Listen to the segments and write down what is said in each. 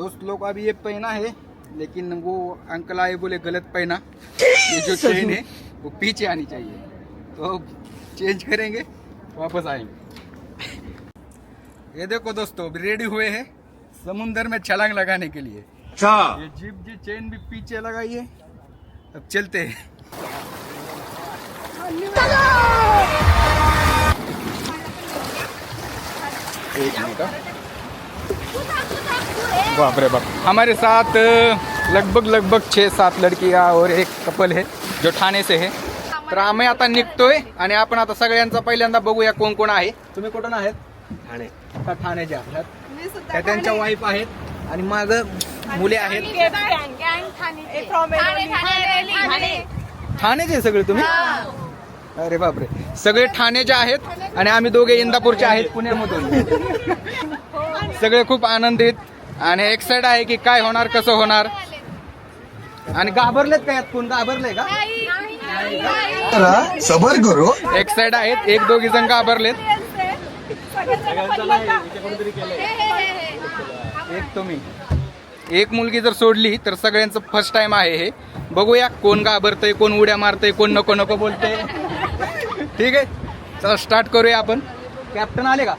दोस्त लोग अभी ये पहना है लेकिन वो अंकल आए बोले गलत पहना। ये जो चेन है वो पीछे आनी चाहिए। तो चेंज करेंगे वापस आएँगे। ये देखो दोस्तों अभी रेडी हुए हैं समुंदर में छलांग लगाने के लिए। अच्छा। ये जीप जी चेन भी पीछे लगाई है। अब चलते हैं। एक मिनट हाँ। बाप रे बाप. हमारे साथ लगभग लगभग छः सात लडकिया और एक कपल है जो ठाणे से है। तर आम्ही आता निघतोय आणि आपण आता सगळ्यांचा पहिल्यांदा बघूया कोण कोण आहे. तुम्ही कुठून आहेत? ठाणे. का ठाण्याचे आहात. त्या त्यांच्या वाईफ आहेत आणि माग मुले आहेत. ठाण्याचे सगळे तुम्ही? अरे बापरे. सगळे ठाण्याचे आहेत आणि आम्ही दोघे इंदापूरचे आहेत. पुण्यामधून. सगळे खूप आनंदित. आणि एक्साइड आहे की काय होणार कसं होणार? आणि घाबरलेत का यात कोण? घाबरले का? सबर करो. एक्साइड आहेत एक दोघी जण घाबरलेत. एक तुम्ही. एक मुलगी जर सोडली तर सगळ्यांचं फर्स्ट टाइम आहे हे. बघूया कोण घाबरतय कोण उड्या मारतय कोण नको नको बोलतय. ठीक आहे? चला स्टार्ट करूया आपण. कॅप्टन आले का?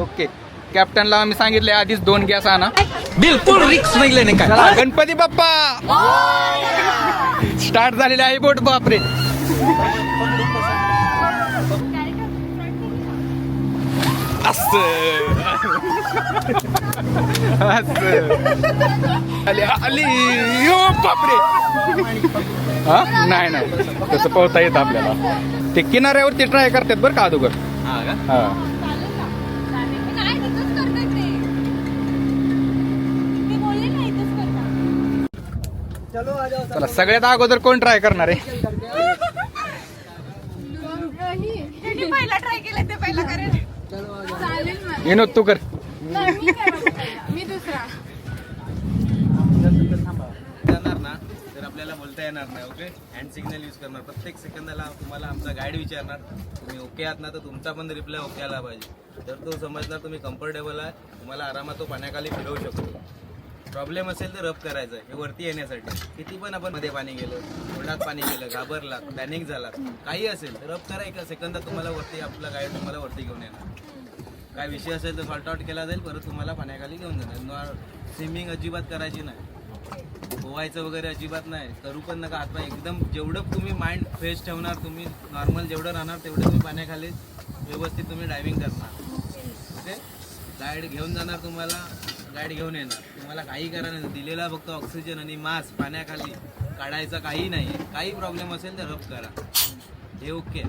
ओके कॅप्टनला आम्ही सांगितले आधीच दोन गॅस आणा. बिलकुल रिक्स नाही लेने का गणपती बाप्पा! स्टार्ट झालेले आहे बोट बापरे! असं. आली आली. यो बापरे! हा? नाही नाही. तसं पोहता येत आपल्याला. ते किनाऱ्यावरती ट्राय करतात बरं का अगोदर. हा. चला सगळ्यात अगोदर कोण ट्राय करणार आहे? पहिला ट्राय केलं ते पहिला करेल. चालेल मला. विनोद तू कर. नाही, मी करत. मी दुसरा. जाणार ना तर आपल्याला बोलता येणार नाही ओके हँड सिग्नल यूज करणार. प्रत्येक सेकंदाला तुम्हाला आमचा गाईड विचारणार. तुम्ही ओके आहात ना तर तुमचा पण रिप्लाय ओके आला पाहिजे. तर तो समजणार तुम्ही कम्फर्टेबल आहे तुम्हाला आरामात तो पाण्याखाली फिरवू शकतो. प्रॉब्लेम असेल तर रब करायचं. आहे हे वरती येण्यासाठी. किती पण आपण मध्ये पाणी गेलं तोंडात पाणी गेलं घाबरला पॅनिक झाला काही असेल तर रब करा. एका सेकंदात तुम्हाला वरती आपला गाईड तुम्हाला वरती घेऊन येणार. काय विषय असेल तर सॉल्ट आउट केला जाईल परत तुम्हाला पाण्याखाली घेऊन जाणार. स्विमिंग अजिबात करायची नाही. पोवायचं वगैरे अजिबात नाही. करू पण नका. हातपाय एकदम जेवढं तुम्ही माइंड फ्रेश ठेवणार तुम्ही नॉर्मल जेवढं राहणार तेवढं तुम्ही पाण्याखाली व्यवस्थित तुम्ही डायविंग करणार. ओके गाईड घेऊन जाणार तुम्हाला. फ्लॅट घेऊन येणार. तुम्हाला काही करा नाही. दिलेला फक्त ऑक्सिजन आणि मास्क पाण्याखाली काढायचा काही नाही. काही प्रॉब्लेम असेल तर रफ करा. हे ओके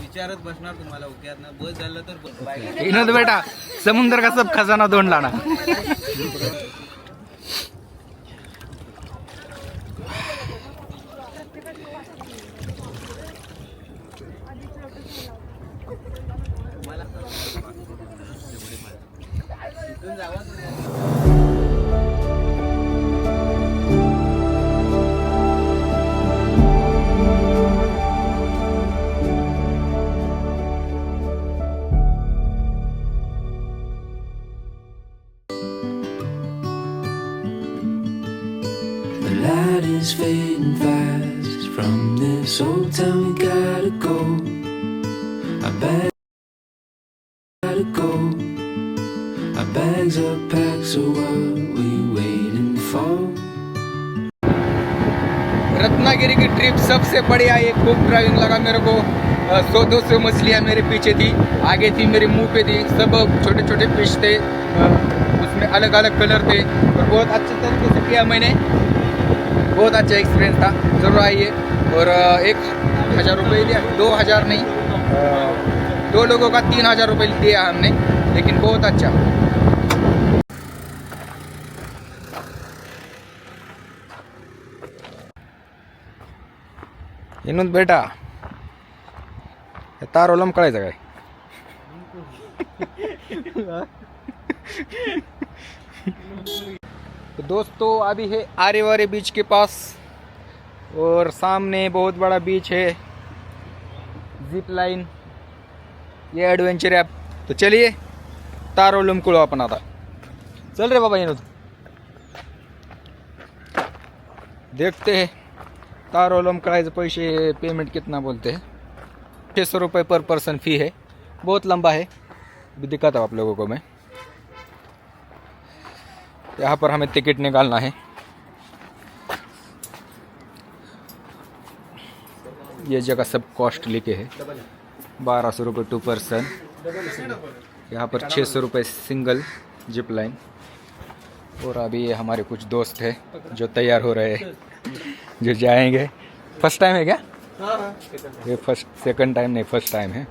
विचारत बसणार तुम्हाला ओके आहात ना. बस झालं तर विनोद बेटा समुद्र का सब खजाना दोन लाना is fading fast from this old town. We gotta go. Our bags gotta go. Our bags are packed, so what we waiting for? Ratnagiri की ट्रिप सबसे बढ़िया ये खूब ड्राइविंग लगा मेरे को सौ दो सौ मछलियाँ मेरे पीछे थी आगे थी मेरे मुँह पे थी सब छोटे छोटे फ़िश थे उसमें अलग अलग कलर थे और बहुत अच्छे तरीके से किया मैंने बहुत अच्छा एक्सपीरियंस था। ज़रूर आइए। और एक हज़ार रुपये दिया। दो हज़ार नहीं। दो लोगों का तीन हज़ार रुपये दिया हमने लेकिन बहुत अच्छा। विनोद बेटा तार ओलम कळायचं काय? तो दोस्तों अभी है आर्यवारी बीच के पास और सामने बहुत बड़ा बीच है जिप लाइन ये एडवेंचर ऐप तो चलिए तारो ओलम अपन आता चल रे बाबा विनोद। देखते हैं तारोलम कराए पैसे पेमेंट कितना बोलते हैं। छः सौ रुपये पर पर्सन फी है बहुत लंबा है। दिखाता हूँ आप लोगों को मैं। यहाँ पर हमें टिकट निकालना है। ये जगह सब कॉस्ट लिखे है। बारह सौ रुपये टू पर्सन यहाँ पर छः सौ रुपये सिंगल जिप लाइन और अभी ये हमारे कुछ दोस्त हैं जो तैयार हो रहे हैं, जो जाएँगे। फ़र्स्ट टाइम है क्या? ये फ़र्स्ट सेकंड टाइम नहीं फ़र्स्ट टाइम है।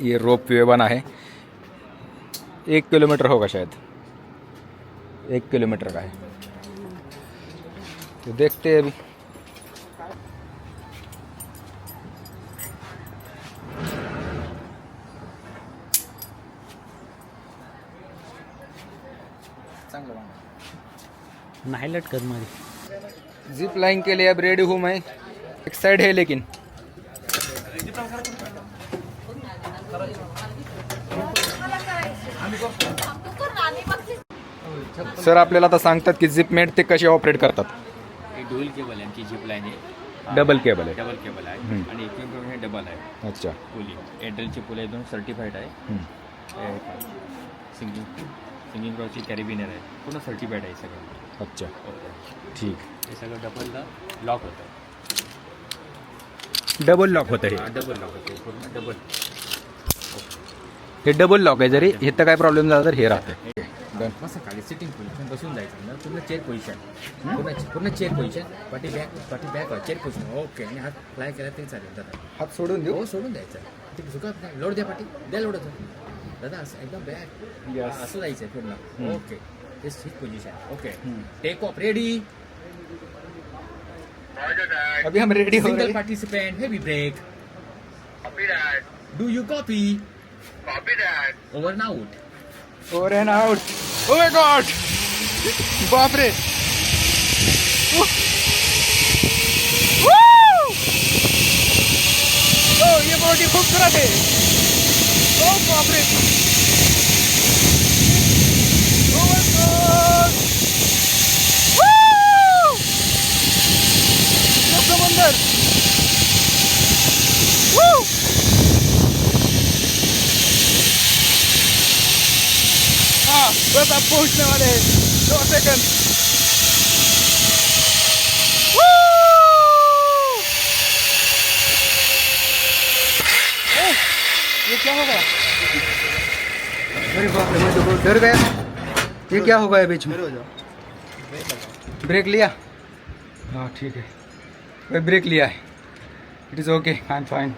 ये रोप वे बना है। एक किलोमीटर होगा शायद. एक किलोमीटर का है. तो देखते हैं अभी. नाही लटकत मध्ये जिप लाइन के लिए अब रेडी हूँ मैं. एक साइड है लेकिन. सर आपल्याला आता सांगतात की जिप मेट ते कसे ऑपरेट करतात? हे डुअल केबल आहे आमची जीप लाईन आहे. डबल केबल आहे. डबल केबल आहे. आणि इक्विपमेंट हे डबल आहे. अच्छा. पुली एअरटेलची पुल एकदम सर्टिफाईड आहे. सिंगिंग सिंगिंग क्रॉची कॅरिबिनर आहे. पूर्ण सर्टिफाईड आहे सगळं. अच्छा. ओके ठीक. हे सगळं डबलला लॉक होतं. डबल लॉक होतं हे. डबल लॉक होतं. पूर्ण डबल हे डबल लॉक आहे. जरी हे तर काय प्रॉब्लेम झाला तर हे राहतं. सिटिंग पोझिशन बसून जायचं. ना पूर्ण चेअर पोझिशन पूर्ण पूर्ण चेअर पोझिशन पाठी बॅक पाठी बॅक चेअर पोझिशन ओके आणि हात फ्लाय केला तरी चालेल दादा. हात सोडून देऊ? हो सोडून द्यायचं. ते चुकत नाही लोड द्या पाठी द्या लोड दादा असं एकदम बॅक असं जायचं पूर्ण. ओके ते seat position okay take off ready अभी हम ready single participant heavy break do you copy over ना out over and out oh my god बाप रे ओ ये बहुत ही खूबसूरत है ओ बाप आप पहुँचने वाले हैं। दो सेकंड ये क्या हो गया? अरे बाप रे मैं तो बहुत डर गया। ये क्या हो गया बीच में? ब्रेक लिया? हाँ ठीक है। ब्रेक लिया है। It is okay I am fine